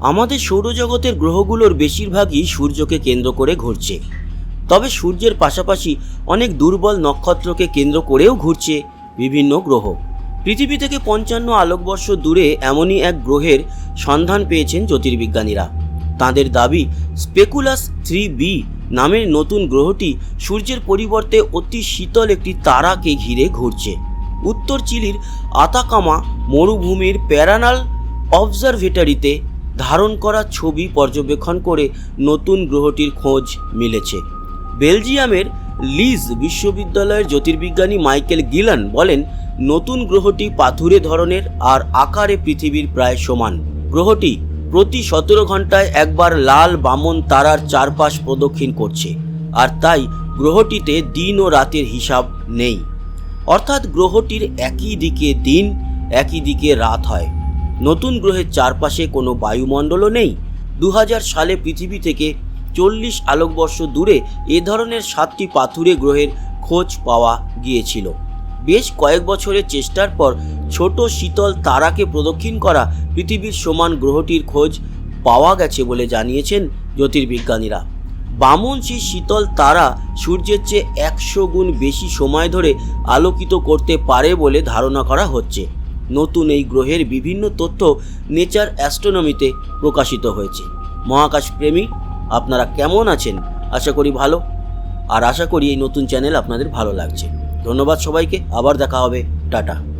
আমাদের সৌরজগতের গ্রহগুলোর বেশিরভাগই সূর্যকে কেন্দ্র করে ঘুরছে। তবে সূর্যের পাশাপাশি অনেক দুর্বল নক্ষত্রকে কেন্দ্র করেও ঘুরছে বিভিন্ন গ্রহ। পৃথিবী থেকে পঞ্চান্ন আলোকবর্ষ দূরে এমনই এক গ্রহের সন্ধান পেয়েছেন জ্যোতির্বিজ্ঞানীরা। তাদের দাবি, স্পেকুলাস থ্রি বি নামের নতুন গ্রহটি সূর্যের পরিবর্তে অতি শীতল একটি তারাকে ঘিরে ঘুরছে। উত্তর চিলির আতাকামা মরুভূমির প্যারানাল অবজারভেটরিতে ধারণ করা ছবি পর্যবেক্ষণ করে নতুন গ্রহটির খোঁজ মিলেছে। বেলজিয়ামের লিজ বিশ্ববিদ্যালয়ের জ্যোতির্বিজ্ঞানী মাইকেল গিলান বলেন, নতুন গ্রহটি পাথুরে ধরনের আর আকারে পৃথিবীর প্রায় সমান। গ্রহটি প্রতি সতেরো ঘন্টায় একবার লাল বামন তারার চারপাশ প্রদক্ষিণ করছে, আর তাই গ্রহটিতে দিন ও রাতের হিসাব নেই। অর্থাৎ গ্রহটির একই দিকে দিন, একই দিকে রাত হয়। নতুন গ্রহের চারপাশে কোনো বায়ুমণ্ডলও নেই। দু হাজার সালে পৃথিবী থেকে চল্লিশ আলোকবর্ষ দূরে এ ধরনের সাতটি পাথুরে গ্রহের খোঁজ পাওয়া গিয়েছিল। বেশ কয়েক বছরের চেষ্টার পর ছোট শীতল তারাকে প্রদক্ষিণ করা পৃথিবীর সমান গ্রহটির খোঁজ পাওয়া গেছে বলে জানিয়েছেন জ্যোতির্বিজ্ঞানীরা। বামন শীতল তারা সূর্যের চেয়ে একশো গুণ বেশি সময় ধরে আলোকিত করতে পারে বলে ধারণা করা হচ্ছে। নতুন এই গ্রহের বিভিন্ন তথ্য নেচার অ্যাস্ট্রোনমিতে প্রকাশিত হয়েছে। মহাকাশ প্রেমী, আপনারা কেমন আছেন? আশা করি ভালো। আর আশা করি এই নতুন চ্যানেল আপনাদের ভালো লাগছে। ধন্যবাদ সবাইকে। আবার দেখা হবে। টাটা।